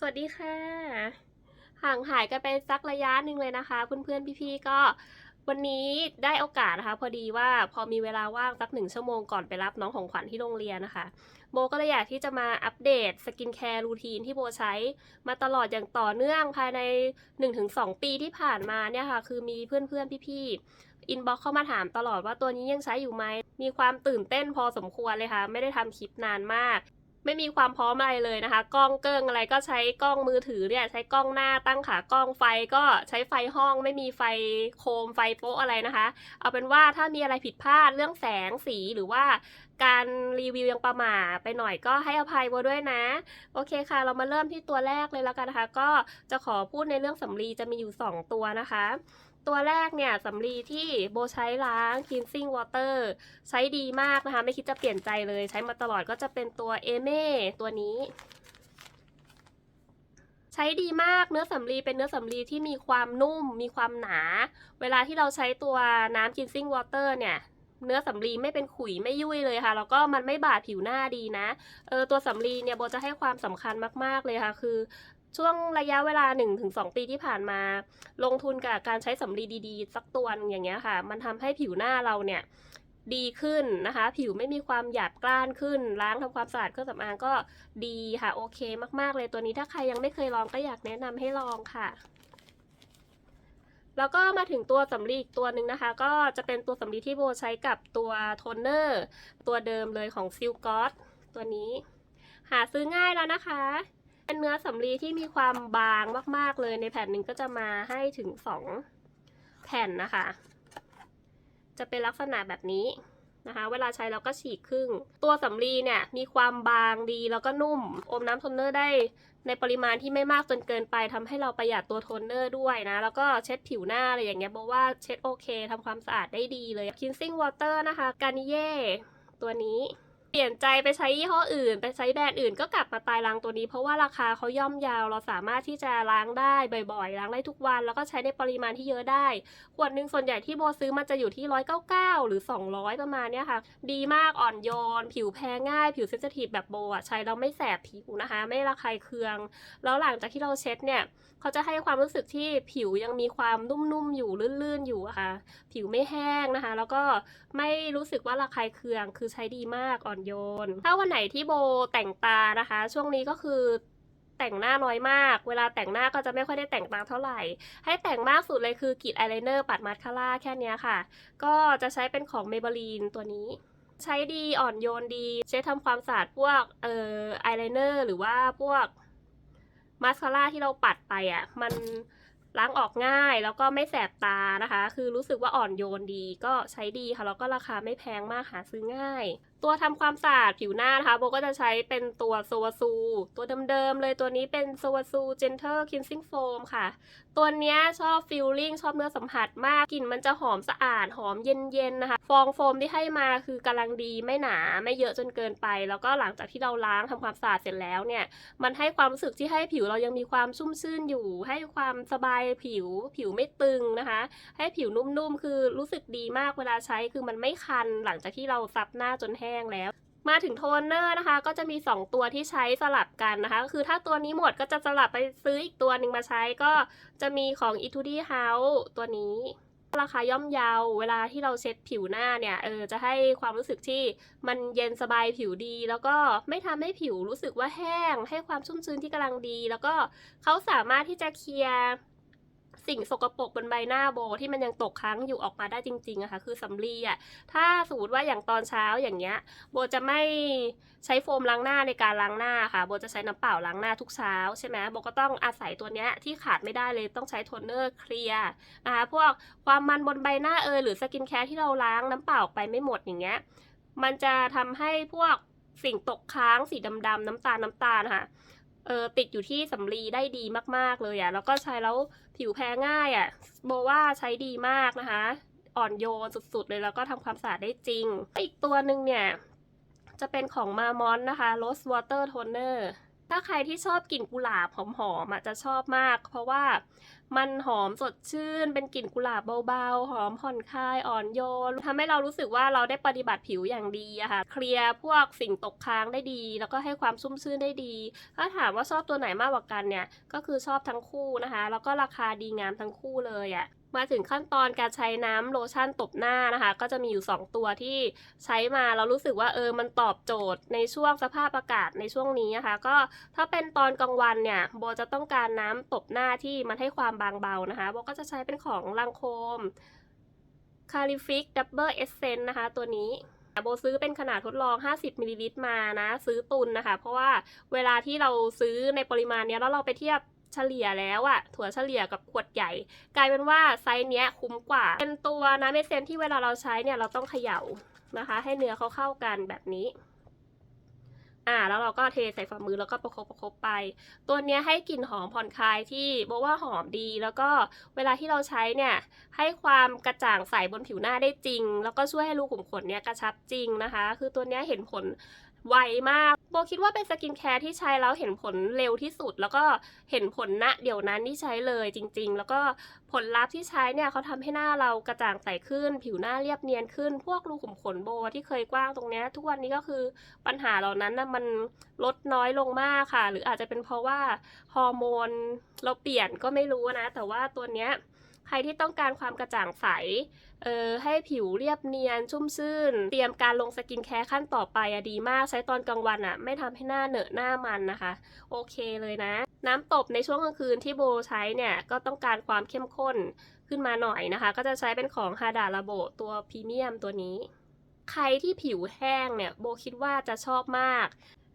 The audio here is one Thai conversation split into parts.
สวัสดีค่ะ ห่างหายกันไปสักระยะหนึ่งเลยนะคะเพื่อนๆพี่ๆก็วันนี้ได้โอกาสนะคะ พอดีว่าพอมีเวลาว่างสักหนึ่งชั่วโมงก่อนไปรับน้องของขวัญที่โรงเรียนนะคะ โบก็เลยอยากที่จะมาอัปเดตสกินแคร์รูทีนที่โบใช้มาตลอดอย่างต่อเนื่องภายใน 1-2 ปีที่ผ่านมาเนี่ยค่ะ คือมีเพื่อนๆพี่ๆอินบ็อกเข้ามาถามตลอดว่าตัวนี้ยังใช้อยู่ไหมมีความตื่นเต้นพอสมควรเลยค่ะ ไม่ได้ทำคลิปนานมาก ไม่มีความพร้อมอะไรเลยนะคะ กล้องเกิ้งอะไรก็ใช้กล้องมือถือเนี่ยใช้กล้องหน้าตั้งขากล้องไฟก็ใช้ไฟห้อง ไม่มีไฟโคมไฟโป๊ะอะไรนะคะ เอาเป็นว่าถ้ามีอะไรผิดพลาดเรื่องแสงสีหรือว่า การรีวิวยังประหม่าไปหน่อยก็ให้อภัยโบด้วยนะ โอเคค่ะ เรามาเริ่มที่ตัวแรกเลยแล้วกันนะคะ ก็จะขอพูดในเรื่องสำลีจะมีอยู่ 2 ตัวนะคะ ตัวแรกเนี่ยสำลีที่โบใช้ล้าง cleansing water ใช้ดีมากนะคะ ไม่คิดจะเปลี่ยนใจเลยใช้มาตลอดก็จะเป็นตัวเอเม่ตัวนี้ใช้ดีมากเนื้อสำลีเป็นเนื้อสำลีที่มีความนุ่ม มีความหนา เวลาที่เราใช้ตัวน้ำ cleansing water เนี่ย เนื้อสำลีไม่เป็นขุยไม่ยุ่ยเลยค่ะ แล้วก็มันไม่บาดผิวหน้าดีนะ เออตัวสำลีเนี่ยโบจะให้ความสำคัญมากๆเลยค่ะ คือช่วงระยะเวลา 1-2 ปีที่ผ่านมา ลงทุนกับการใช้สำลีดีๆ สักตัวนึงอย่างเงี้ยค่ะ มันทำให้ผิวหน้าเราเนี่ยดีขึ้นนะคะ ผิวไม่มีความหยาบกร้านขึ้น ล้างทำความสะอาดเครื่องสำอางก็ดีค่ะ โอเคมากๆเลยตัวนี้ถ้าใครยังไม่เคยลองก็อยากแนะนำให้ลองค่ะ แล้วก็มาถึงตัวสำลีอีกตัวหนึ่งนะคะ ก็จะเป็นตัวสำลีที่โบใช้กับตัวโทนเนอร์ ตัวเดิมเลยของซิลกอสตัวนี้ หาซื้อง่ายแล้วนะคะเป็นเนื้อสำลีที่มีความบางมาก ๆ เลยในแผ่นหนึ่งก็จะมาให้ถึง2แผ่นนะคะ จะเป็นลักษณะแบบนี้ นะคะ เวลาใช้เราก็ฉีกครึ่ง ตัวสำลีเนี่ยมีความบางดีแล้วก็นุ่ม อมน้ำโทนเนอร์ได้ในปริมาณที่ไม่มากจนเกินไปทำให้เราประหยัดตัวโทนเนอร์ด้วยนะ แล้วก็เช็ดผิวหน้าอะไรอย่างเงี้ยบอกว่าเช็ดโอเคทำความสะอาดได้ดีเลยคินซิ่งวอเตอร์นะคะ กานิเย่ตัวนี้ เปลี่ยนใจไปใช้ยี่ห้ออื่น ไปใช้แบรนด์อื่นก็กลับมาตายล้างตัวนี้ เพราะว่าราคาเขาย่อมยาว เราสามารถที่จะล้างได้บ่อยๆ ล้างได้ทุกวัน แล้วก็ใช้ในปริมาณที่เยอะได้ ขวดหนึ่งส่วนใหญ่ที่โบซื้อมันจะอยู่ที่ 199 หรือ 200 ประมาณเนี้ยค่ะ ดีมากอ่อนโยน ผิวแพ้ง่าย ผิวเซนซิทีฟแบบโบอะใช้แล้วไม่แสบผิวนะคะ ไม่ระคายเคือง แล้วหลังจากที่เราเช็ดเนี่ยเขาจะให้ความรู้สึกที่ผิวยังมีความนุ่มๆอยู่ลื่นๆอยู่ะค่ะ ผิวไม่แห้งนะคะ แล้วก็ไม่รู้สึกว่าระคายเคืองคือใช้ดีมากอ่อนโยน ถ้าวันไหนที่โบแต่งตานะคะ ช่วงนี้ก็คือแต่งหน้าน้อยมาก เวลาแต่งหน้าก็จะไม่ค่อยได้แต่งตาเท่าไหร่ ให้แต่งมากสุดเลยคือกรีดอายไลเนอร์ปัดมาสคาร่าแค่นี้ค่ะ ก็จะใช้เป็นของ Maybelline ตัวนี้ ใช้ดีอ่อนโยนดี ใช้ทำความสะอาดพวกเอ่ออายไลเนอร์หรือว่าพวกมาสคาร่าที่เราปัดไปอะ มันล้างออกง่ายแล้วก็ไม่แสบตานะคะ คือรู้สึกว่าอ่อนโยนดีก็ใช้ดีค่ะ แล้วก็ราคาไม่แพงมากหาซื้อง่าย ตัวทำความสะอาดผิวหน้านะคะโบก็จะใช้เป็นตัวโซวาซู ตัวเดิมๆเลยตัวนี้เป็นโซวาซู Gentle Cleansing Foam ค่ะ ตัวเนี้ยชอบฟิลลิ่งชอบเนื้อสัมผัสมากกลิ่นมันจะหอมสะอาด หอมเย็นๆนะคะ ฟองโฟมที่ให้มาคือกำลังดีไม่หนาไม่เยอะจนเกินไป แล้วก็หลังจากที่เราล้างทำความสะอาดเสร็จแล้วเนี่ย มันให้ความรู้สึกที่ให้ผิวเรายังมีความชุ่มชื่นอยู่ ให้ความสบายผิวผิวไม่ตึงนะคะ ให้ผิวนุ่มๆคือรู้สึกดีมากเวลาใช้คือมันไม่คันหลังจากที่เราซับหน้าจนแห้งแล้ว มาถึงโทนเนอร์นะคะ ก็จะมี 2 ตัวที่ใช้สลับกันนะคะ คือถ้าตัวนี้หมดก็จะสลับไปซื้ออีกตัวหนึ่งมาใช้ก็จะมีของ e t u d y House ตัวนี้ราคาย่อมเยาเวลาที่เราเช็ดผิวหน้าเนี่ย เออ จะให้ความรู้สึกที่มันเย็นสบายผิวดี แล้วก็ไม่ทำให้ผิวรู้สึกว่าแห้ง ให้ความชุ่มชื้นที่กำลังดี แล้วก็เขาสามารถที่จะเคลียร์ สิ่งสกปรกบนใบหน้าโบที่มันยังตกค้างอยู่ออกมาได้จริงๆอะค่ะคือสำลีอะถ้าสมมติว่าอย่างตอนเช้าอย่างเงี้ยโบจะไม่ใช้โฟมล้างหน้าในการล้างหน้าค่ะโบจะใช้น้ำเปล่าล้างหน้าทุกเช้าใช่ไหมโบก็ต้องอาศัยตัวเนี้ยที่ขาดไม่ได้เลยต้องใช้โทนเนอร์เคลียร์นะคะพวกความมันบนใบหน้าเอยหรือสกินแคร์ที่เราล้างน้ำเปล่าไปไม่หมดอย่างเงี้ยมันจะทำให้พวกสิ่งตกค้างสีดำๆน้ำตาลน้ำตาลนะคะ เออติดอยู่ที่สำลีได้ดีมากๆเลยอะ่ะแล้วก็ใช้แล้วผิวแพ้ง่ายอะ่ะโบว่าใช้ดีมากนะคะ อ่อนโยนสุดๆเลยแล้วก็ทำความสะอาดได้จริง อีกตัวหนึ่งเนี่ย จะเป็นของมามอนนะคะ Rose Water Toner ถ้าใครที่ชอบกลิ่นกุหลาบหอมๆอะจะชอบมาก เพราะว่ามันหอมสดชื่น เป็นกลิ่นกุหลาบเบาๆ หอมผ่อนคลาย อ่อนโยนทำให้เรารู้สึกว่าเราได้ปฏิบัติผิวอย่างดีอะค่ะ เคลียร์พวกสิ่งตกค้างได้ดี แล้วก็ให้ความชุ่มชื่นได้ดี ถ้าถามว่าชอบตัวไหนมากกว่ากันเนี่ย ก็คือชอบทั้งคู่นะคะ แล้วก็ราคาดีงามทั้งคู่เลยอะ มาถึงขั้นตอนการใช้น้ำโลชั่นตบหน้านะคะ ก็จะมีอยู่ 2 ตัวที่ใช้มาเรารู้สึกว่าเออมันตอบโจทย์ในช่วงสภาพอากาศในช่วงนี้นะคะ ก็ถ้าเป็นตอนกลางวันเนี่ยโบจะต้องการน้ำตบหน้าที่มันให้ความบางเบานะคะโบก็จะใช้เป็นของลังโคม c a l i f i c Double Essence นะคะ ตัวนี้โบซื้อเป็นขนาดทดลอง 50มิลลิลิตรมานะ ซื้อตุนนะคะ เพราะว่าเวลาที่เราซื้อในปริมาณเนี้ยแล้วเราไปเทียบ เฉลี่ยแล้วอะถั่วเฉลี่ยกับขวดใหญ่ กลายเป็นว่าไซส์เนี้ยคุ้มกว่า เป็นตัวน้ำเอเซนที่เวลาเราใช้เนี่ยเราต้องเขย่านะคะ ให้เนื้อเขาเข้ากันแบบนี้อ่าแล้วเราก็เทใส่ฝ่ามือแล้วก็ประคบประคบไป ตัวเนี้ยให้กลิ่นหอมผ่อนคลายที่บอกว่าหอมดีแล้วก็เวลาที่เราใช้เนี่ยให้ความกระจ่างใสบนผิวหน้าได้จริง แล้วก็ช่วยให้รูขุมขนเนี่ยกระชับจริงนะคะ คือตัวเนี้ยเห็นผล ไวมาก โบคิดว่าเป็นสกินแคร์ที่ใช้แล้วเห็นผลเร็วที่สุด แล้วก็เห็นผลณเดี๋ยวนั้นที่ใช้เลยจริง ๆ แล้วก็ผลลัพธ์ที่ใช้เนี่ยเขาทำให้หน้าเรากระจ่างใสขึ้น ผิวหน้าเรียบเนียนขึ้น พวกรูขุมขนโบที่เคยกว้างตรงนี้ทุกวันนี้ก็คือปัญหาเหล่านั้นนะมันลดน้อยลงมากค่ะ หรืออาจจะเป็นเพราะว่าฮอร์โมนเราเปลี่ยนก็ไม่รู้นะ แต่ว่าตัวเนี้ย ใครที่ต้องการความกระจ่างใส เออให้ผิวเรียบเนียนชุ่มชื่น เตรียมการลงสกินแคร์ขั้นต่อไปอะดีมาก ใช้ตอนกลางวันอะไม่ทำให้หน้าเหนอะหน้ามันนะคะ โอเคเลยนะ น้ำตบในช่วงกลางคืนที่โบใช้เนี่ย ก็ต้องการความเข้มข้นขึ้นมาหน่อยนะคะ ก็จะใช้เป็นของฮาดาลาโบตัวพรีเมียมตัวนี้ ใครที่ผิวแห้งเนี่ยโบคิดว่าจะชอบมาก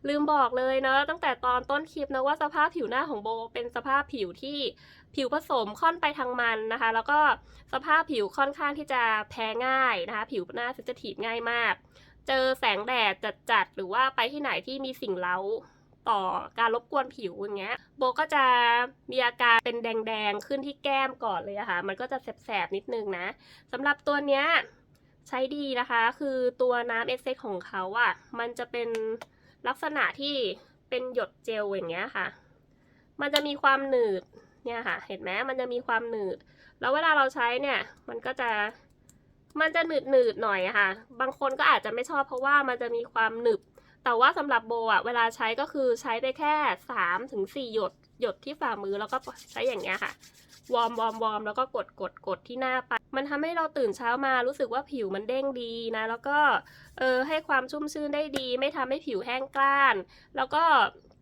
ลืมบอกเลยเนาะตั้งแต่ตอนต้นคลิปนะว่าสภาพผิวหน้าของโบเป็นสภาพผิวที่ผิวผสมค่อนไปทางมันนะคะ แล้วก็สภาพผิวค่อนข้างที่จะแพ้ง่ายนะคะ ผิวหน้าเซนซิทีฟง่ายมาก เจอแสงแดดจัดๆหรือว่าไปที่ไหนที่มีสิ่งเล้าต่อการรบกวนผิวอย่างเงี้ยโบก็จะมีอาการเป็นแดงๆขึ้นที่แก้มก่อนเลยอะค่ะ มันก็จะแสบๆนิดนึงนะสำหรับตัวเนี้ยใช้ดีนะคะ คือตัวน้ำเอสเซของเขาอะมันจะเป็น ลักษณะที่เป็นหยดเจลอย่างเงี้ยค่ะ มันจะมีความหนืดเนี่ยค่ะ เห็นไหมมันจะมีความหนืด แล้วเวลาเราใช้เนี่ย มันก็จะ มันจะหนืดหนืดหน่อยค่ะ บางคนก็อาจจะไม่ชอบเพราะว่ามันจะมีความหนึบ แต่ว่าสำหรับโบอะเวลาใช้ก็คือใช้ไปแค่สามถึงสี่หยด หยดที่ฝ่ามือแล้วก็ใช้อย่างเงี้ยค่ะ วอร์มวอร์มวอร์มแล้วก็กดกดกดที่หน้าไป มันทำให้เราตื่นเช้ามารู้สึกว่าผิวมันเด้งดีนะ แล้วก็เออให้ความชุ่มชื้นได้ดี ไม่ทำให้ผิวแห้งกร้าน แล้วก็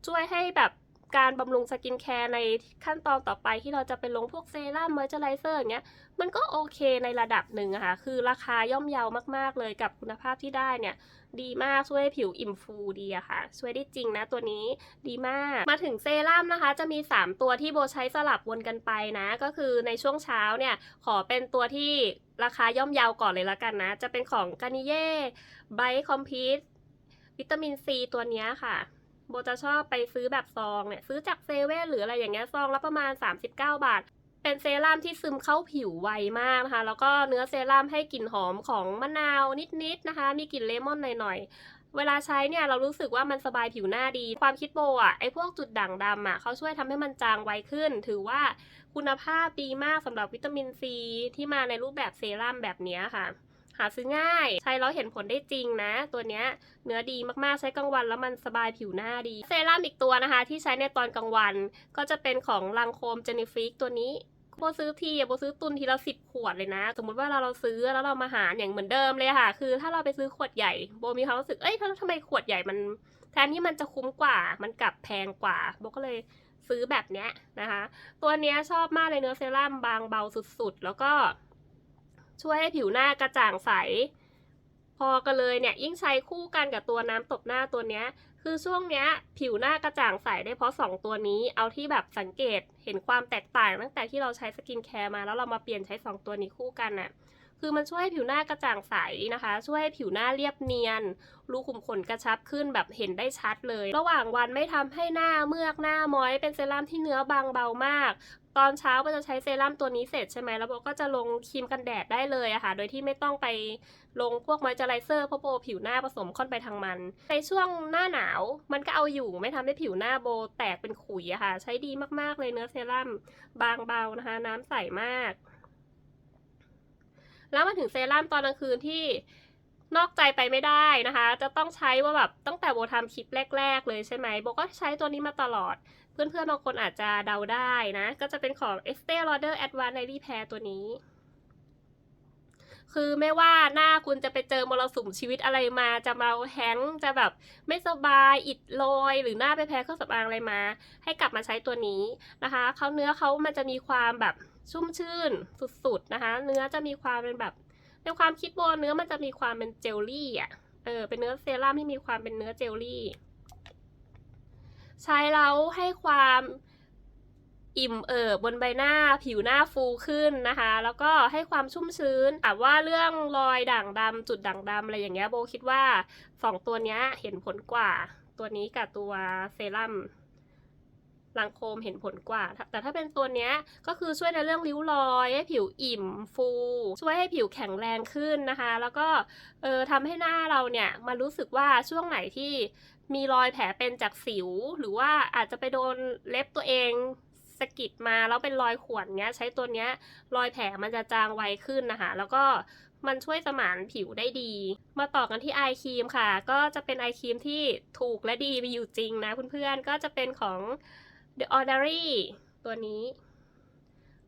ช่วยให้แบบ การบำรุงสกินแคร์ในขั้นตอนต่อไปที่เราจะไปลงพวกเซรั่มมอยเจอไรเซอร์อย่างเงี้ยมันก็โอเคในระดับหนึ่งอะค่ะ คือราคาย่อมเยาวมากๆเลยกับคุณภาพที่ได้เนี่ย ดีมากช่วยผิวอิ่มฟูดีอะค่ะ ช่วยได้จริงนะตัวนี้ดีมาก มาถึงเซรั่มนะคะ จะมี 3 ตัวที่โบใช้สลับวนกันไปนะ ก็คือในช่วงเช้าเนี่ย ขอเป็นตัวที่ราคาย่อมเยาวก่อนเลยละกันนะ จะเป็นของกานิเย่ไบคอมพีทวิตามินซีตัวนี้ค่ะ โบจะชอบไปซื้อแบบซองเนี่ยซื้อจากเซเว่นหรืออะไรอย่างเงี้ยซองละประมาณ 39 บาท เป็นเซรั่มที่ซึมเข้าผิวไวมากนะคะ แล้วก็เนื้อเซรั่มให้กลิ่นหอมของมะนาวนิดๆนะคะ มีกลิ่นเลมอนหน่อยๆเวลาใช้เนี่ยเรารู้สึกว่ามันสบายผิวหน้าดี ความคิดโบอะไอ้พวกจุดด่างดำอะเขาช่วยทำให้มันจางไวขึ้น ถือว่าคุณภาพดีมากสำหรับวิตามินซีที่มาในรูปแบบเซรั่มแบบนี้ค่ะ หาซื้อง่าย ใช้แล้วเห็นผลได้จริงนะ ตัวเนี้ยเนื้อดีมากๆใช้กลางวันแล้วมันสบายผิวหน้าดี เซรั่มอีกตัวนะคะ ที่ใช้ในตอนกลางวัน ก็จะเป็นของลังโคมเจนิฟิกตัวนี้โบซื้อทีโบซื้อตุนทีละสิบขวดเลยนะ สมมติว่าเราเราซื้อแล้วเรามาหารอย่างเหมือนเดิมเลยค่ะ คือถ้าเราไปซื้อขวดใหญ่โบมีความรู้สึกเอ้ยทำไมขวดใหญ่มันแทนที่มันจะคุ้มกว่า มันกลับแพงกว่าโบก็เลยซื้อแบบเนี้ยนะคะ ตัวเนี้ยชอบมากเลยเนื้อเซรั่มบางเบาสุดๆ แล้วก็ ช่วยให้ผิวหน้ากระจ่างใส พอกันเลยเนี่ยยิ่งใช้คู่กันกับตัวน้ำตบหน้าตัวเนี้ย คือช่วงเนี้ยผิวหน้ากระจ่างใสได้เพราะ 2 ตัวนี้ เอาที่แบบสังเกตเห็นความแตกต่างตั้งแต่ที่เราใช้สกินแคร์มาแล้วเรามาเปลี่ยนใช้ 2 ตัวนี้คู่กันน่ะคือมันช่วยให้ผิวหน้ากระจ่างใสนะคะ ช่วยให้ผิวหน้าเรียบเนียน รูขุมขนกระชับขึ้นแบบเห็นได้ชัดเลย ระหว่างวันไม่ทำให้หน้าเมือกหน้าม้อยเป็นเซรั่มที่เนื้อบางเบามาก ตอนเช้าก็จะใช้เซรั่มตัวนี้เสร็จใช่ไหมแล้วโบก็จะลงครีมกันแดดได้เลยอะค่ะ โดยที่ไม่ต้องไปลงพวกมอยเจอไรเซอร์เพราะโบผิวหน้าผสมค่อนไปทางมัน ในช่วงหน้าหนาวมันก็เอาอยู่ไม่ทำให้ผิวหน้าโบแตกเป็นขุยอะค่ะ ใช้ดีมากๆเลยเนื้อเซรั่มบางเบานะคะ น้ำใสมาก แล้วมาถึงเซรั่มตอนกลางคืนที่ นอกใจไปไม่ได้นะคะ จะต้องใช้ว่าแบบตั้งแต่โบทำคลิปแรก ๆ เลยใช่ไหมโบก็ใช้ตัวนี้มาตลอด เพื่อนๆบางคนอาจจะเดาได้นะ ก็จะเป็นของ Estee Lauder Advanced Night Repair ตัวนี้ คือไม่ว่าหน้าคุณจะไปเจอมรสุมชีวิตอะไรมา จะมาแฮงจะแบบไม่สบายอิดโรยหรือหน้าไปแพ้เครื่องสำอางอะไรมา ให้กลับมาใช้ตัวนี้นะคะเขาเนื้อเขามันจะมีความแบบชุ่มชื่นสุดๆนะคะ เนื้อจะมีความเป็นแบบ ในความคิดโบเนื้อมันจะมีความเป็นเจลลี่อะ เออ เป็นเนื้อเซรั่มที่มีความเป็นเนื้อเจลลี่ ใช้แล้วให้ความอิ่มเอิบบนใบหน้าผิวหน้าฟูขึ้นนะคะ แล้วก็ให้ความชุ่มชื้นแต่ว่าเรื่องรอยด่างดำจุดด่างดำอะไรอย่างเงี้ยโบคิดว่าสองตัวเนี้ยเห็นผลกว่า ตัวนี้กับตัวเซรั่ม ลังโคมเห็นผลกว่า แต่ถ้าเป็นตัวเนี้ยก็คือช่วยในเรื่องริ้วรอย ให้ผิวอิ่มฟู ช่วยให้ผิวแข็งแรงขึ้นนะคะ แล้วก็เออทำให้หน้าเราเนี่ยมันรู้สึกว่าช่วงไหนที่มีรอยแผลเป็นจากสิว หรือว่าอาจจะไปโดนเล็บตัวเองสะกิดมาแล้วเป็นรอยข่วนเงี้ย ใช้ตัวเนี้ยรอยแผลมันจะจางไวขึ้นนะคะ แล้วก็มันช่วยสมานผิวได้ดี มาต่อกันที่ไอครีมค่ะ ก็จะเป็นไอครีมที่ถูกและดีมีอยู่จริงนะเพื่อนๆก็จะเป็นของ The Ordinary ตัวนี้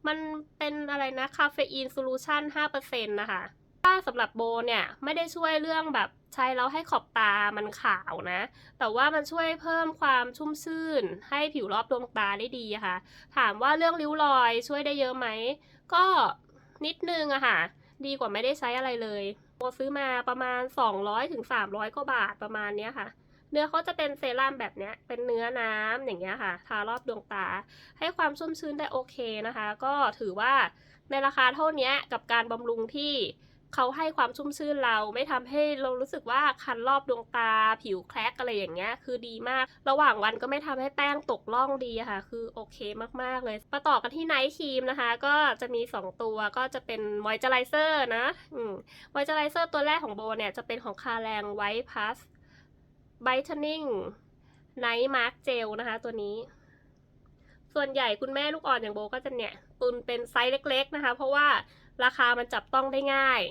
มันเป็นอะไรนะคาเฟอีนโซลูชัน5%นะคะ ถ้าสำหรับโบเนี่ย ไม่ได้ช่วยเรื่องแบบใช้แล้วให้ขอบตามันขาวนะ แต่ว่ามันช่วยเพิ่มความชุ่มชื่น ให้ผิวรอบดวงตาได้ดีะค่ะ ถามว่าเรื่องริ้วรอยช่วยได้เยอะไหม ก็นิดนึงอะค่ะ ดีกว่าไม่ได้ใช้อะไรเลยโบซื้อมาประมาณ 200ถึง300กว่าบาทประมาณเนี้ยค่ะ เนื้อเขาจะเป็นเซรั่มแบบเนี้ย เป็นเนื้อน้ำอย่างเงี้ยค่ะ ทารอบดวงตา ให้ความชุ่มชื้นได้โอเคนะคะ ก็ถือว่าในราคาเท่านี้กับการบำรุงที่เขาให้ความชุ่มชื่นเราไม่ทำให้เรารู้สึกว่าคันรอบดวงตา ผิวแคลกอะไรอย่างเงี้ย คือดีมาก ระหว่างวันก็ไม่ทำให้แป้งตกล่องดีค่ะ คือโอเคมากๆเลยมาต่อกันที่ไนท์ครีมนะคะ ก็จะมี 2 ตัวก็จะเป็นมอยเจอไรเซอร์นะ อืมมอยเจอไรเซอร์ตัวแรกของโบเนี่ย จะเป็นของคาแรงไวท์พัส Brightening Night Mark Gel นะคะตัวนี้ ส่วนใหญ่คุณแม่ลูกอ่อนอย่างโบก็จะเนี่ย ตุนเป็นไซส์เล็ก ๆนะคะ เพราะว่าราคามันจับต้องได้ง่าย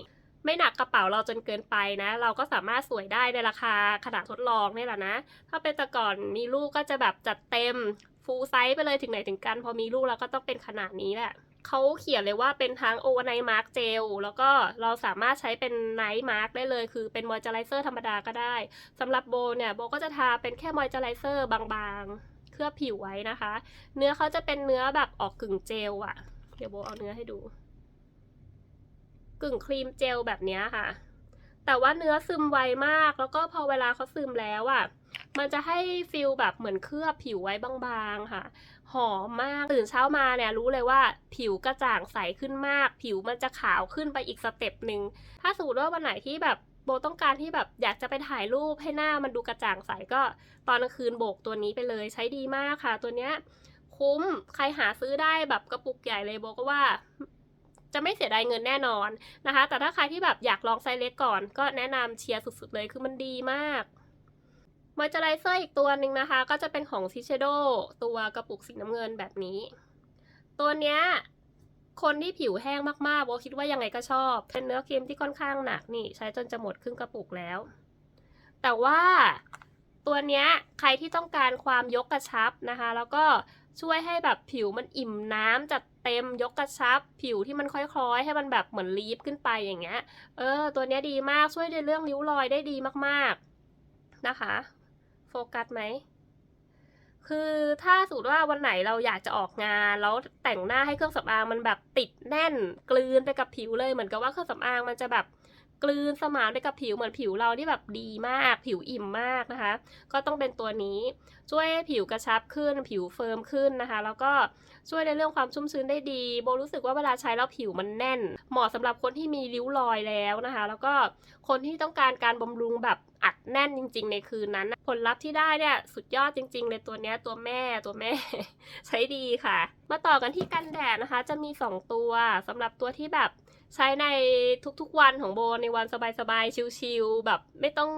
ไม่หนักกระเป๋าเราจนเกินไปนะ เราก็สามารถสวยได้ในราคาขนาดทดลองนี่แหละนะ ถ้าเป็นแต่ก่อนมีลูกก็จะแบบจัดเต็มฟูลไซส์ไปเลยถึงไหนถึงกัน พอมีลูกเราก็ต้องเป็นขนาดนี้แหละ เขาเขียนเลยว่าเป็นทั้งโอเวอร์ไนท์มาร์กเจลแล้วก็เราสามารถใช้เป็นไนท์มาร์กได้เลย คือเป็นมอยเจอไรเซอร์ธรรมดาก็ได้สำหรับโบเนี่ยโบก็จะทาเป็นแค่มอยเจอไรเซอร์บางๆ เคลือบผิวไว้นะคะ เนื้อเขาจะเป็นเนื้อแบบออกกึ่งเจลอะเดี๋ยวโบเอาเนื้อให้ดู กึ่งครีมเจลแบบนี้ค่ะ แต่ว่าเนื้อซึมไวมาก แล้วก็พอเวลาเขาซึมแล้วอะมันจะให้ฟิลแบบเหมือนเคลือบผิวไว้บางๆค่ะ หอมมากตื่นเช้ามาเนี่ยรู้เลยว่าผิวกระจ่างใสขึ้นมาก ผิวมันจะขาวขึ้นไปอีกสเต็ปหนึ่งถ้าสมมติว่าวันไหนที่แบบโบต้องการที่แบบอยากจะไปถ่ายรูปให้หน้ามันดูกระจ่างใสก็ตอนกลางคืนโบกตัวนี้ไปเลยใช้ดีมากค่ะ ตัวเนี้ยคุ้มใครหาซื้อได้แบบกระปุกใหญ่เลยโบก็ว่า จะไม่เสียดายเงินแน่นอนนะคะ แต่ถ้าใครที่แบบอยากลองไซส์เล็กก่อน ก็แนะนำเชียร์สุดๆเลยคือมันดีมาก มอยเจอไรเซอร์อีกตัวหนึ่งนะคะ ก็จะเป็นของซิเชโดตัวกระปุกสีน้ำเงินแบบนี้ ตัวเนี้ยคนที่ผิวแห้งมากๆโบคิดว่ายังไงก็ชอบ เป็นเนื้อครีมที่ค่อนข้างหนักนี่ ใช้จนจะหมดครึ่งกระปุกแล้ว แต่ว่าตัวเนี้ยใครที่ต้องการความยกกระชับนะคะ แล้วก็ช่วยให้แบบผิวมันอิ่มน้ำจัดเต็มยกกระชับ ผิวที่มันค่อยๆ ให้มันแบบเหมือนลีฟขึ้นไปอย่างเงี้ย เออ ตัวเนี้ยดีมากช่วยในเรื่องริ้วรอยได้ดีมากๆนะคะ โฟกัสไหม คือถ้าสูตรว่าวันไหนเราอยากจะออกงาน แล้วแต่งหน้าให้เครื่องสำอางมันแบบติดแน่นกลืนไปกับผิวเลยเหมือนกับว่าเครื่องสำอางมันจะแบบ กลืนสมานไปกับผิวเหมือนผิวเราที่แบบดีมาก ผิวอิ่มมากนะคะ ก็ต้องเป็นตัวนี้ช่วยให้ผิวกระชับขึ้น ผิวเฟิร์มขึ้นนะคะ แล้วก็ช่วยในเรื่องความชุ่มชื้นได้ดี โบรู้สึกว่าเวลาใช้แล้วผิวมันแน่น เหมาะสำหรับคนที่มีริ้วรอยแล้วนะคะ แล้วก็คนที่ต้องการการบำรุงแบบอัดแน่นจริง ๆ ในคืนนั้น ผลลัพธ์ที่ได้เนี่ยสุดยอดจริง ๆ เลยตัวเนี้ยตัวแม่ตัวแม่ ใช้ดีค่ะ มาต่อกันที่กันแดดนะคะ จะมี 2 ตัวสำหรับตัวที่แบบ ใช้ในทุกๆวันของโบในวันสบายๆ ชิลๆ แบบไม่ต้อง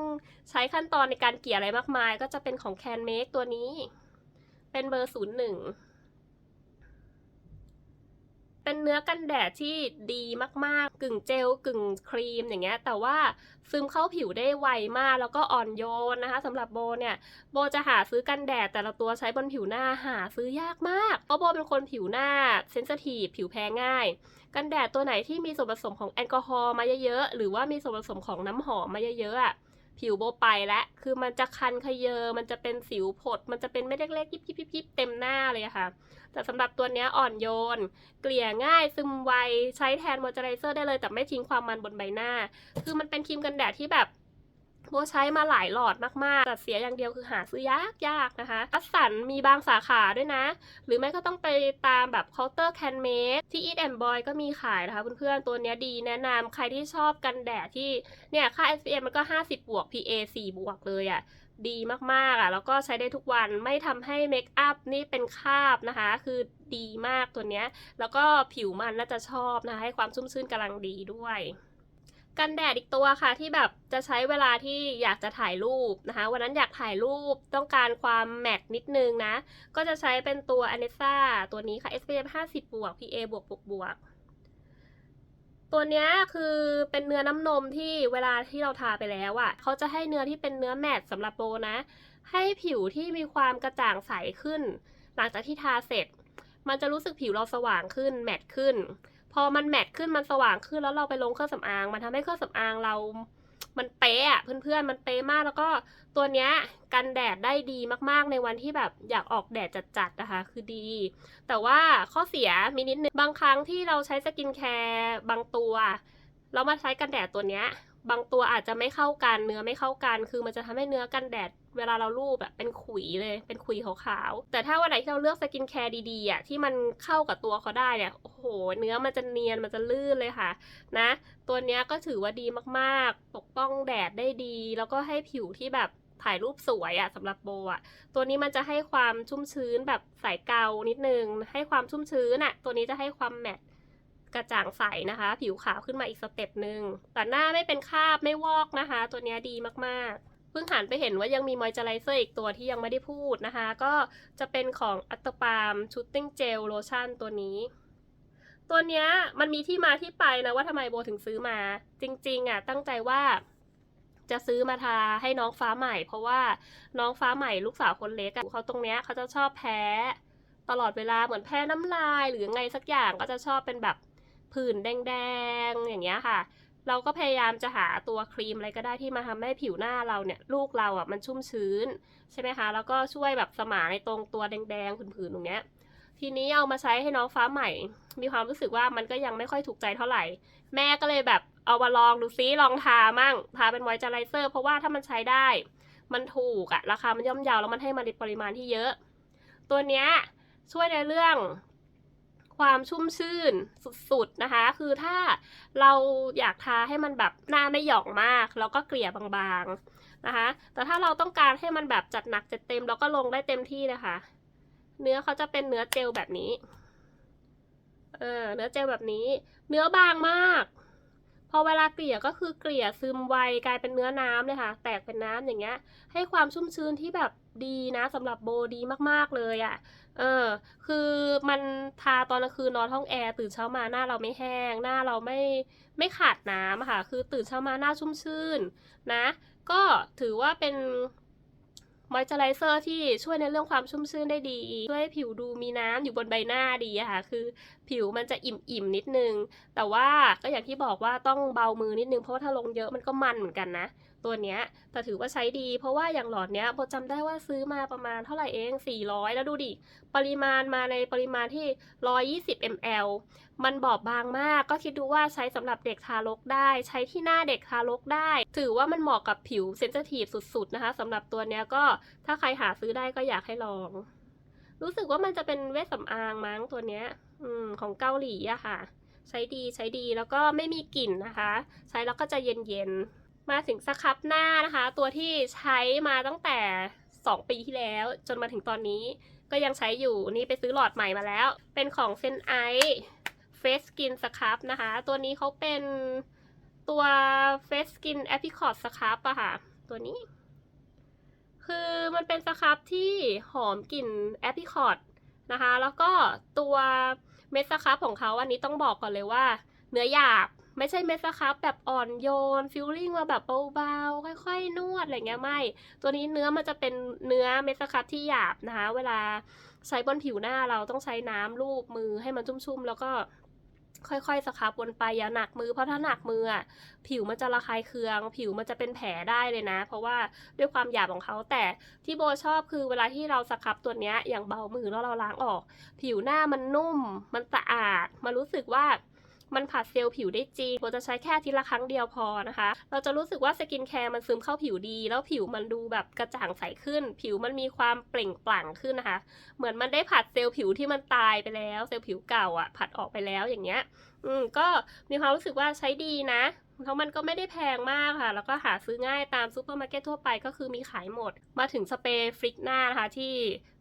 ใช้ขั้นตอนในการเกี่ยอะไรมากมาย ก็จะเป็นของแคนเม k ตัวนี้ เป็นเบอร์ศูนย์หนึ่ง เป็นเนื้อกันแดดที่ดีมากๆ กึ่งเจลกึ่งครีมอย่างเงี้ย แต่ว่าซึมเข้าผิวได้ไวมาก แล้วก็อ่อนโยนนะคะสำหรับโบเนี่ยโบจะหาซื้อกันแดดแต่ละตัวใช้บนผิวหน้าหาซื้อยากมาก เพราะโบเป็นคนผิวหน้าเซนซิทีฟผิวแพ้ง่าย กันแดดตัวไหนที่มีส่วนผสมของแอลกอฮอล์มาเยอะๆหรือว่ามีส่วนผสมของน้ำหอมมาเยอะๆอะ ผิวโบไปแล้วคือมันจะคันขยเยอ มันจะเป็นสิวผด มันจะเป็นเม็ดเล็กๆยิบยิบยิบยิบเต็มหน้าเลยค่ะ แต่สำหรับตัวเนี้ยอ่อนโยน เกลี่ยง่ายซึมไว ใช้แทนมอยเจอไรเซอร์ได้เลย แต่ไม่ทิ้งความมันบนใบหน้า คือมันเป็นครีมกันแดดที่แบบ โบใช้มาหลายหลอดมากๆแต่เสียอย่างเดียวคือหาซื้อยากยากนะคะอัสสันมีบางสาขาด้วยนะ หรือไม่ก็ต้องไปตามแบบเคาน์เตอร์แคนเมดที่ Eat and Boy ก็มีขายนะคะเพื่อนๆ ตัวนี้ดีแนะนำใครที่ชอบกันแดดที่เนี่ยค่า SPF มันก็ 50 บวก PA 4 บวกเลยอะ่ะดีมากๆอะแล้วก็ใช้ได้ทุกวันไม่ทำให้เมคอัพนี่เป็นคราบนะคะ คือดีมากตัวเนี้ย แล้วก็ผิวมันน่าจะชอบนะคะให้ความชุ่มชื่นกำลังดีด้วย กันแดดอีกตัวค่ะที่แบบจะใช้เวลาที่อยากจะถ่ายรูปนะคะ วันนั้นอยากถ่ายรูปต้องการความแมตต์นิดนึงนะ ก็จะใช้เป็นตัว a n e s a ตัวนี้ค่ะ SPF 50บวก PA บวกบวกบวกตัวเนี้ยคือเป็นเนื้อน้ำนมที่เวลาที่เราทาไปแล้วอะ่ะเขาจะให้เนื้อที่เป็นเนื้อแมตต์สำหรับโบนะ ให้ผิวที่มีความกระจ่างใสขึ้น หลังจากที่ทาเสร็จ มันจะรู้สึกผิวเราสว่างขึ้นแมตต์ขึ้น พอมันแมตต์ขึ้นมันสว่างขึ้นแล้วเราไปลงเครื่องสำอาง มันทำให้เครื่องสำอางเรา มันเป๊ะอะเพื่อนๆมันเป๊ะมากแล้วก็ตัวเนี้ยกันแดดได้ดีมากๆในวันที่แบบอยากออกแดดจัดๆนะคะคือดี แต่ว่าข้อเสียมีนิดนึงบางครั้งที่เราใช้สกินแคร์บางตัวเรามาใช้กันแดดตัวเนี้ยบางตัวอาจจะไม่เข้ากันเนื้อไม่เข้ากัน คือมันจะทำให้เนื้อกันแดด เวลาเราลูบอะเป็นขุยเลย เป็นขุยขาวๆ แต่ถ้าวันไหนที่เราเลือกสกินแคร์ดีๆอะที่มันเข้ากับตัวเขาได้เนี่ย โอ้โห เนื้อมันจะเนียน มันจะลื่นเลยค่ะ นะ ตัวเนี้ยก็ถือว่าดีมากๆ ปกป้องแดดได้ดี แล้วก็ให้ผิวที่แบบถ่ายรูปสวยอะสำหรับโบอะตัวนี้มันจะให้ความชุ่มชื้นแบบใสเกานิดนึง ให้ความชุ่มชื้นอะตัวนี้จะให้ความแมตต์กระจ่างใสนะคะ ผิวขาวขึ้นมาอีกสเต็ปหนึ่งแต่หน้าไม่เป็นคราบไม่วอกนะคะ ตัวนี้ดีมากๆ พิ่งหันไปเห็นว่ายังมีมอยเจอไรเซอร์อีกตัวที่ยังไม่ได้พูดนะคะ ก็จะเป็นของอัตปาล์มชูตติ้งเจลโลชั่นตัวนี้ ตัวเนี้ยมันมีที่มาที่ไปนะว่าทำไมโบถึงซื้อมา จริงๆอะตั้งใจว่าจะซื้อมาทาให้น้องฟ้าใหม่ เพราะว่าน้องฟ้าใหม่ลูกสาวคนเล็กอะเขาตรงเนี้ยเขาจะชอบแพ้ ตลอดเวลาเหมือนแพ้น้ำลายหรือไงสักอย่างก็จะชอบเป็นแบบผื่นแดงๆอย่างเงี้ยค่ะ เราก็พยายามจะหาตัวครีมอะไรก็ได้ที่มาทำให้ผิวหน้าเราเนี่ย ลูกเราอะมันชุ่มชื้น ใช่ไหมคะ แล้วก็ช่วยแบบสมานในตรงตัวแดงๆผื่นๆตรงเนี้ยทีนี้เอามาใช้ให้น้องฟ้าใหม่ มีความรู้สึกว่ามันก็ยังไม่ค่อยถูกใจเท่าไหร่ แม่ก็เลยแบบเอามาลองดูซิลองทามั่งทาเป็นไวท์เจอไรเซอร์ เพราะว่าถ้ามันใช้ได้ มันถูกอะราคามันย่อมเยาวแล้วมันให้มาในปริมาณที่เยอะ ตัวเนี้ยช่วยในเรื่อง ความชุ่มชื่นสุดๆนะคะ คือถ้าเราอยากทาให้มันแบบหน้าไม่หยองมากแล้วก็เกลี่ยบางๆนะคะ แต่ถ้าเราต้องการให้มันแบบจัดหนักจัดเต็มเราก็ลงได้เต็มที่นะคะ เนื้อเขาจะเป็นเนื้อเจลแบบนี้เออเนื้อเจลแบบนี้ เนื้อบางมากพอเวลาเกลี่ยก็คือเกลี่ยซึมไวกลายเป็นเนื้อน้ำเลยค่ะ แตกเป็นน้ำอย่างเงี้ย ให้ความชุ่มชื้นที่แบบดีนะสำหรับโบดีมากๆเลยอะ่ะ เออ คือมันทาตอนกลางคืนนอนห้องแอร์ตื่นเช้ามาหน้าเราไม่แห้ง หน้าเราไม่ไม่ขาดน้ำอะค่ะ คือตื่นเช้ามาหน้าชุ่มชื่นนะ ก็ถือว่าเป็นมอยเจอไรเซอร์ที่ช่วยในเรื่องความชุ่มชื่นได้ดี ช่วยให้ผิวดูมีน้ำอยู่บนใบหน้าดีอะค่ะ คือผิวมันจะอิ่มๆนิดนึง แต่ว่าก็อย่างที่บอกว่าต้องเบามือนิดนึง เพราะว่าถ้าลงเยอะมันก็มันเหมือนกันนะ ตัวเนี้ยแต่ถือว่าใช้ดีเพราะว่าอย่างหลอดเนี้ยโบจำได้ว่าซื้อมาประมาณเท่าไหร่เอง 400 แล้วดูดิ ปริมาณมาในปริมาณที่ 120 ml มันบอบบางมากก็คิดดูว่าใช้สำหรับเด็กทารกได้ ใช้ที่หน้าเด็กทารกได้ ถือว่ามันเหมาะกับผิวเซนซิทีฟสุดๆนะคะสำหรับตัวเนี้ยก็ถ้าใครหาซื้อได้ก็อยากให้ลอง รู้สึกว่ามันจะเป็นเวชสำอางมั้งตัวเนี้ยอืมของเกาหลีอะค่ะ ใช้ดีใช้ดีแล้วก็ไม่มีกลิ่นนะคะ ใช้แล้วก็จะเย็นๆ มาถึงสครับหน้านะคะ ตัวที่ใช้มาตั้งแต่ 2 ปีที่แล้ว จนมาถึงตอนนี้ก็ยังใช้อยู่นี่ไปซื้อหลอดใหม่มาแล้ว เป็นของเซนไอเฟสสกินสครับนะคะ ตัวนี้เขาเป็นตัวเฟสสกินแอป i ิคอ t สครับอะค่ะ ตัวนี้ คือมันเป็นสครับที่หอมกลิ่นแอป i ิคอ t นะคะ แล้วก็ตัวเม็ดสครับของเขาอันนี้ต้องบอกก่อนเลยว่า เนื้อหยาบ ไม่ใช่เม็ดสครับแบบอ่อนโยนฟิลลิ่งมาแบบเบาๆค่อยๆ นวดอะไรเงี้ยไม่ ตัวนี้เนื้อมันจะเป็นเนื้อเม็ดสครับที่หยาบนะคะ เวลาใช้บนผิวหน้าเราต้องใช้น้ำลูบมือให้มันชุ่มๆ แล้วก็ค่อยๆสครับวนไปอย่าหนักมือเพราะถ้าหนักมือผิวมันจะระคายเคือง ผิวมันจะเป็นแผลได้เลยนะ เพราะว่าด้วยความหยาบของเขาแต่ที่โบชอบคือเวลาที่เราสครับตัวเนี้ยอย่างเบามือแล้วเราล้างออก ผิวหน้ามันนุ่มมันสะอาดมันรู้สึกว่า มันผัดเซลล์ผิวได้จริงโบจะใช้แค่ทีละครั้งเดียวพอนะคะ เราจะรู้สึกว่าสกินแคร์มันซึมเข้าผิวดี แล้วผิวมันดูแบบกระจ่างใสขึ้น ผิวมันมีความเปล่งปลั่งขึ้นนะคะ เหมือนมันได้ผัดเซลล์ผิวที่มันตายไปแล้ว เซลล์ผิวเก่าอะผัดออกไปแล้วอย่างเงี้ย อืมก็มีความรู้สึกว่าใช้ดีนะเพราะมันก็ไม่ได้แพงมากค่ะ แล้วก็หาซื้อง่ายตามซูเปอร์มาร์เก็ตทั่วไปก็คือมีขายหมด มาถึงสเปรย์ฟริกหน้านะคะที่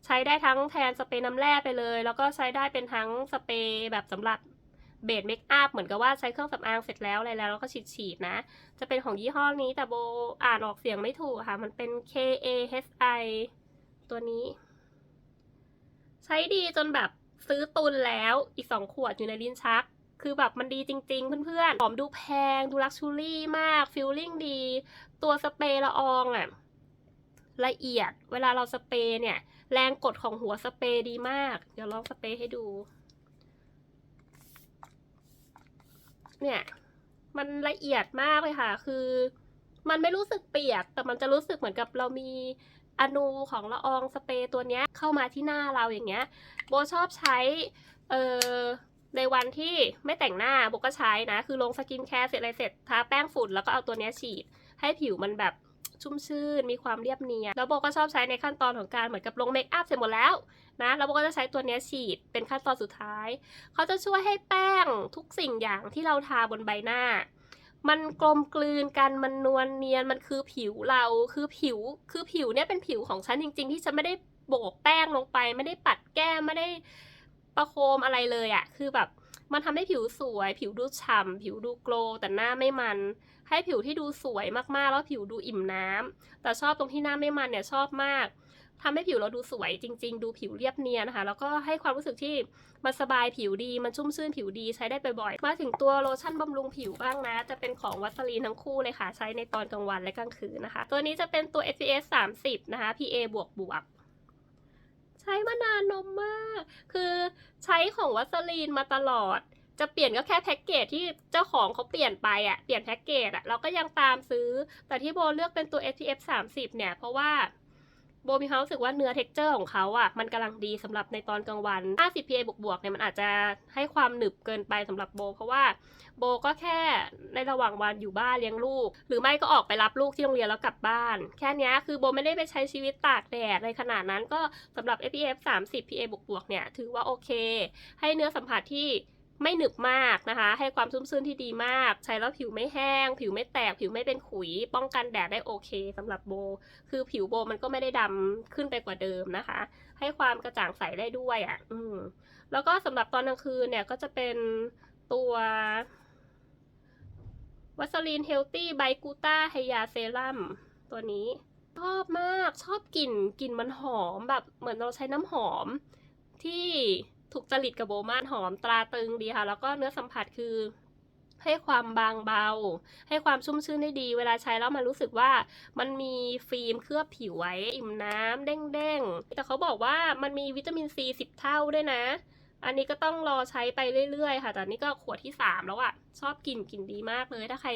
ใช้ได้ทั้งแทนสเปรย์น้ำแร่ไปเลย แล้วก็ใช้ได้เป็นทั้งสเปรย์แบบสำหรับ เบสเมคอัพเหมือนกับว่าใช้เครื่องสำอางเสร็จแล้วอะไรแล้วแล้วก็ฉีดฉีดๆนะ จะเป็นของยี่ห้อนี้แต่โบอ่านออกเสียงไม่ถูกค่ะ มันเป็น K A H I ตัวนี้ ใช้ดีจนแบบซื้อตุนแล้วอีกสองขวดอยู่ในลิ้นชัก คือแบบมันดีจริง ๆ เพื่อนๆหอมดูแพง ดูลักชูรี่มากฟิลลิ่งดี ตัวสเปรย์ละอองอะละเอียด เวลาเราสเปรย์เนี่ย แรงกดของหัวสเปรย์ดีมาก เดี๋ยวลองสเปรย์ให้ดู เนี่ย มันละเอียดมากเลยค่ะ คือ มันไม่รู้สึกเปียก แต่มันจะรู้สึกเหมือนกับเรามีอนูของละอองสเปรย์ตัวเนี้ยเข้ามาที่หน้าเราอย่างเงี้ย โบชอบใช้ เออในวันที่ไม่แต่งหน้าโบก็ใช้นะ คือลงสกินแคร์เสร็จอะไรเสร็จ ทาแป้งฝุ่นแล้วก็เอาตัวเนี้ยฉีด ให้ผิวมันแบบ ชุ่มชื่น มีความเรียบเนียนแล้วโบก็ชอบใช้ในขั้นตอนของการเหมือนกับลงเมคอัพเสร็จหมดแล้วนะแล้วโบก็จะใช้ตัวนี้ฉีดเป็นขั้นตอนสุดท้าย เขาจะช่วยให้แป้งทุกสิ่งอย่างที่เราทาบนใบหน้า มันกลมกลืนกันมันนวลเนียนมันคือผิวเราคือผิวคือผิวเนี่ยเป็นผิวของฉันจริง ๆ ที่ฉันไม่ได้โบกแป้งลงไป ไม่ได้ปัดแก้มไม่ได้ประโคมอะไรเลยอะคือแบบมันทำให้ผิวสวย ผิวดูฉ่ำผิวดูโกลว์แต่หน้าไม่มัน ให้ผิวที่ดูสวยมากๆ แล้วผิวดูอิ่มน้ำแต่ชอบตรงที่หน้าไม่มันเนี่ยชอบมากทำให้ผิวเราดูสวยจริง ๆ ดูผิวเรียบเนียนนะคะ แล้วก็ให้ความรู้สึกที่มันสบายผิวดี มันชุ่มชื่นผิวดีใช้ได้บ่อยๆ มาถึงตัวโลชั่นบำรุงผิวบ้างนะ จะเป็นของวัสลีนทั้งคู่เลยค่ะ ใช้ในตอนกลางวันและกลางคืนนะคะ ตัวนี้จะเป็นตัว SPF 30 นะคะ PA บวกบวกใช้มานานนมมาก คือใช้ของวัสลีนมาตลอด จะเปลี่ยนก็แค่แพ็กเกจที่เจ้าของเขาเปลี่ยนไปอะเปลี่ยนแพ็กเกจอะเราก็ยังตามซื้อ แต่ที่โบเลือกเป็นตัว SPF 30 เนี่ย เพราะว่าโบมีความรู้สึกว่าเนื้อเท็กเจอร์ของเขาอะมันกำลังดีสำหรับในตอนกลางวัน 50 PA บวกบวกๆเนี่ยมันอาจจะให้ความหนึบเกินไปสำหรับโบ เพราะว่าโบก็แค่ในระหว่างวันอยู่บ้านเลี้ยงลูก หรือไม่ก็ออกไปรับลูกที่โรงเรียนแล้วกลับบ้าน แค่นี้คือโบไม่ได้ไปใช้ชีวิตตากแดดในขนาดนั้นก็สำหรับ SPF 30 PA บวกบวกๆเนี่ยถือว่าโอเค ให้เนื้อสัมผัสที่ ไม่หนึบมากนะคะ ให้ความชุ่มชื่นที่ดีมาก ใช้แล้วผิวไม่แห้ง ผิวไม่แตก ผิวไม่เป็นขุย ป้องกันแดดได้โอเคสำหรับโบ คือผิวโบมันก็ไม่ได้ดำขึ้นไปกว่าเดิมนะคะ ให้ความกระจ่างใสได้ด้วยอะ อืม แล้วก็สำหรับตอนกลางคืนเนี่ยก็จะเป็นตัววัสลีนเฮลตี้ไบกูต้าไฮยาเซรั่มตัวนี้ ชอบมากชอบกลิ่นกลิ่นมันหอมแบบเหมือนเราใช้น้ำหอมที่ ถูกจริตกับโบมากหอมตราตึงดีค่ะ แล้วก็เนื้อสัมผัสคือให้ความบางเบา ให้ความชุ่มชื่นได้ดี เวลาใช้แล้วมันรู้สึกว่ามันมีฟิล์มเคลือบผิวไว้ อิ่มน้ำเด้งๆ แต่เขาบอกว่ามันมีวิตามินซีสิบเท่าด้วยนะ อันนี้ก็ต้องรอใช้ไปเรื่อยๆ ค่ะ แต่นี่ก็ขวดที่ 3 แล้วอะชอบกลิ่นกลิ่นดีมากเลย ถ้าใคร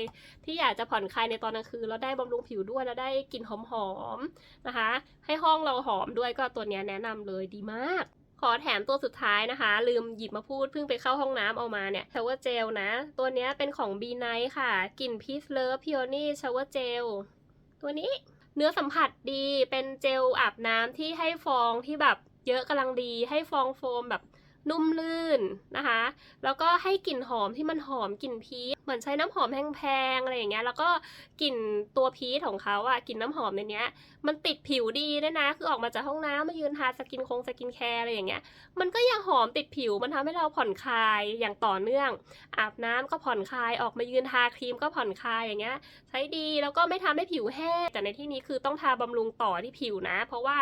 ที่อยากจะผ่อนคลายในตอนกลางคืนแล้วได้บำรุงผิวด้วยแล้วได้กลิ่นหอมๆนะคะ ให้ห้องเราหอมด้วยก็ตัวนี้แนะนำเลยดีมาก ขอแถมตัวสุดท้ายนะคะ ลืมหยิบมาพูดเพิ่งไปเข้าห้องน้ำเอามาเนี่ยชาวเจลนะ ตัวนี้เป็นของ B Night ค่ะกลิ่น Peace Love Peony Shower Gel ตัวนี้เนื้อสัมผัสดีเป็นเจลอาบน้ำที่ให้ฟองที่แบบเยอะกำลังดีให้ฟองโฟมแบบ นุ่มลื่นนะคะ แล้วก็ให้กลิ่นหอมที่มันหอมกลิ่นพีชเหมือนใช้น้ำหอมแพงๆอะไรอย่างเงี้ย แล้วก็กลิ่นตัวพีชของเขาอะกลิ่นน้ำหอมในเนี้ย มันติดผิวดีด้วยนะ คือออกมาจากห้องน้ำมายืนทาสกินคงสกินแคร์อะไรอย่างเงี้ย มันก็ยังหอมติดผิว มันทำให้เราผ่อนคลายอย่างต่อเนื่อง อาบน้ำก็ผ่อนคลาย ออกมายืนทาครีมก็ผ่อนคลายอย่างเงี้ย ใช้ดีแล้วก็ไม่ทำให้ผิวแห้ง แต่ในที่นี้คือต้องทาบำรุงต่อที่ผิวนะ เพราะว่า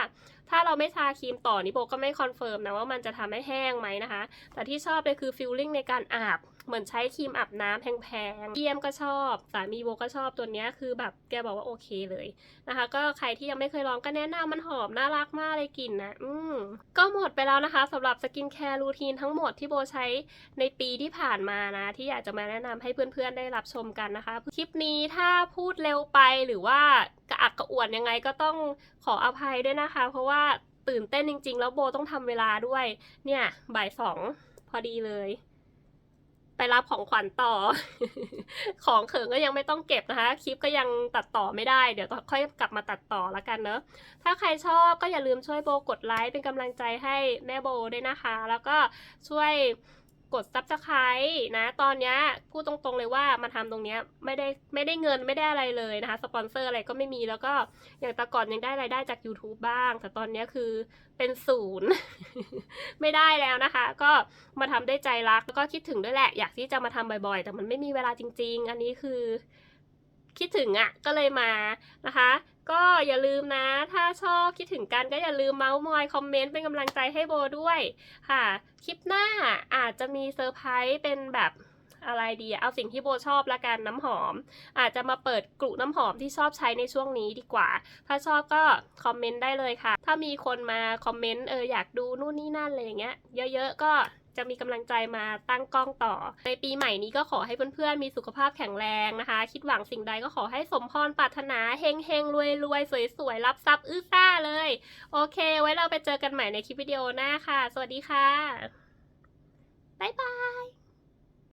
ถ้าเราไม่ทาครีมต่อนิโบก็ไม่คอนเฟิร์มนะว่ามันจะทำให้แห้งไหมนะคะ แต่ที่ชอบเลยคือฟิลลิ่งในการอาบ เหมือนใช้ครีมอาบน้ำแพงๆเยี่ยมก็ชอบ สามีโบก็ชอบตัวเนี้ยคือแบบแกบอกว่าโอเคเลยนะคะ ก็ใครที่ยังไม่เคยลองก็แนะนำมันหอมน่ารักมากเลยกลิ่นนะ อืมก็หมดไปแล้วนะคะสำหรับสกินแคร์รูทีนทั้งหมดที่โบใช้ในปีที่ผ่านมานะ ที่อยากจะมาแนะนำให้เพื่อนๆได้รับชมกันนะคะ คลิปนี้ถ้าพูดเร็วไปหรือว่ากระอักกระอ่วนยังไงก็ต้องขออภัยด้วยนะคะ เพราะว่าตื่นเต้นจริง ๆ แล้วโบต้องทำเวลาด้วย เนี่ยบ่ายสองพอดีเลย ไปรับของขวัญต่อ ของเขิงก็ยังไม่ต้องเก็บนะคะ คลิปก็ยังตัดต่อไม่ได้ เดี๋ยวค่อยกลับมาตัดต่อแล้วกันเนอะ ถ้าใครชอบก็อย่าลืมช่วยโบกดไลค์เป็นกำลังใจให้แม่โบด้วยนะคะ แล้วก็ช่วย กดซับสไครต์นะ ตอนนี้พูดตรงๆเลยว่ามาทำตรงนี้ไม่ได้ไม่ได้เงินไม่ได้อะไรเลยนะคะ สปอนเซอร์อะไรก็ไม่มีแล้วก็อย่างแต่ก่อนยังได้รายได้จาก YouTube บ้าง แต่ตอนนี้คือเป็นศูนย์ ไม่ได้แล้วนะคะ ก็มาทำได้ใจรัก แล้วก็คิดถึงด้วยแหละ อยากที่จะมาทำบ่อยๆ แต่มันไม่มีเวลาจริง ๆ อันนี้คือคิดถึงอะ่ะก็เลยมานะคะ ก็อย่าลืมนะ ถ้าชอบคิดถึงกันก็อย่าลืมเมาส์มอยคอมเมนต์เป็นกำลังใจให้โบด้วยค่ะ คลิปหน้าอาจจะมีเซอร์ไพรส์เป็นแบบอะไรดีเอาสิ่งที่โบชอบละกันน้ำหอม อาจจะมาเปิดกลุ่น้ำหอมที่ชอบใช้ในช่วงนี้ดีกว่า ถ้าชอบก็คอมเมนต์ได้เลยค่ะ ถ้ามีคนมาคอมเมนต์เอออยากดูนู่นนี่นั่นอะไรอย่างเงี้ย เยอะๆก็ จะมีกำลังใจมาตั้งกล้องต่อ ในปีใหม่นี้ก็ขอให้เพื่อนๆ มีสุขภาพแข็งแรงนะคะ คิดหวังสิ่งใดก็ขอให้สมพรปรารถนาเฮงเฮงรวยรวยๆสวยๆ รับทรัพย์อื้อซ่าเลย โอเค ไว้เราไปเจอกันใหม่ในคลิปวิดีโอหน้าค่ะ สวัสดีค่ะ บ๊ายบาย